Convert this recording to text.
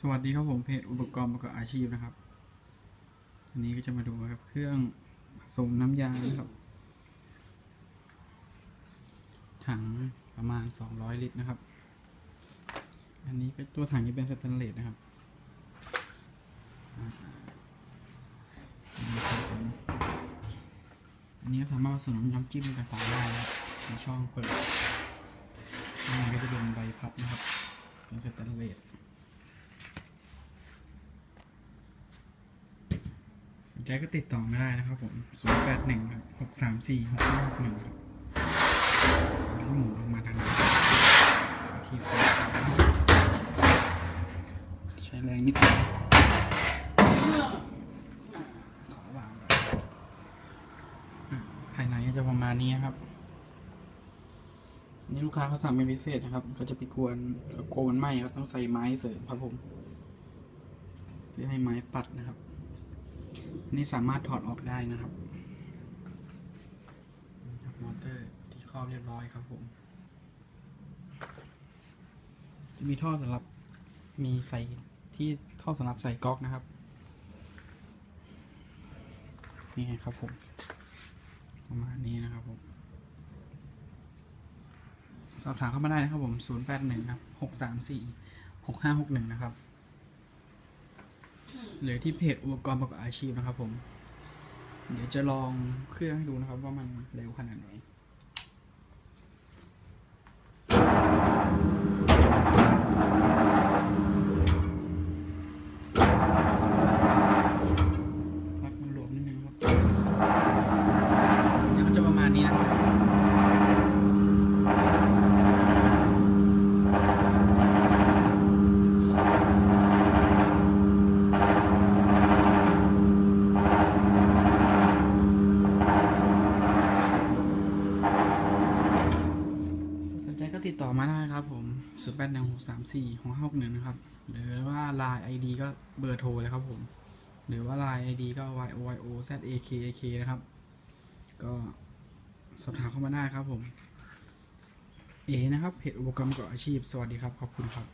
สวัสดีครับผมเพจอุปกรณ์ประกอบอาชีพนะครับอันนี้ก็จะมาดูครับเครื่องผสมน้ำยานะครับ ถังประมาณ 200 ลิตรนะครับ อันนี้ก็ตัวถังนี้เป็นสแตนเลสนะครับอันนี้ก็สามารถผสมน้ำจิ้มต่างๆได้ในช่องเปิดข้างในก็จะเป็นใบพัดนะครับ เป็นสแตนเลส สน ใจก็ติดต่อมาได้นะครับผม 0 8 1ครับ6 3 4 6 5 6 1ครับแล้วหมุนออกมาทางนี้ที่เปิดใช้แรงนิดเดียวขอวางก่อนอะภายในก็จะประมาณนี้ครับ นี่ลูกค้าเขาสั่งเป็นพิเศษนะครับเขาจะไปกวนโกนไหมครับต้องใส่ไม้เสริมครับผมเพื่อให้ไม้ปัดนะครับอั นนี่สามารถถอดออกได้นะครับนี่ครับมอเตอร์ที่ครอบเรียบร้อยครับผม จะมีท่อสำหรับมีใส่ที่ท่อสำหรับใส่ก๊อกนะครับ นี่ไงครับผม ประมาณนี้นะครับผม สอบถามเข้ามาได้นะครับผม 081 ครับ 634 6561 นะครับ หรือที่เพจอุปกรณ์ประกอบอาชีพนะครับผม เดี๋ยวจะลองเครื่องให้ดูนะครับว่ามันเร็วขนาดไหน วัดมันหลวมนิดนึงครับเดี๋ยวมันจะประมาณนี้นะครับ สนใจก็ ติดต่อมาได้ครับผม0 8 1 6 3 4 6 5 6 1นะครับ หรือว่า Line ID ก็เบอร์โทรเลยครับผม หรือว่า Line ID ก็ y o y o z a k a k นะครับ ก็สอบถามเข้ามาได้ครับผม เอนะครับเพจอุปกรณ์ประกอบอาชีพ สวัสดีครับ ขอบคุณครับ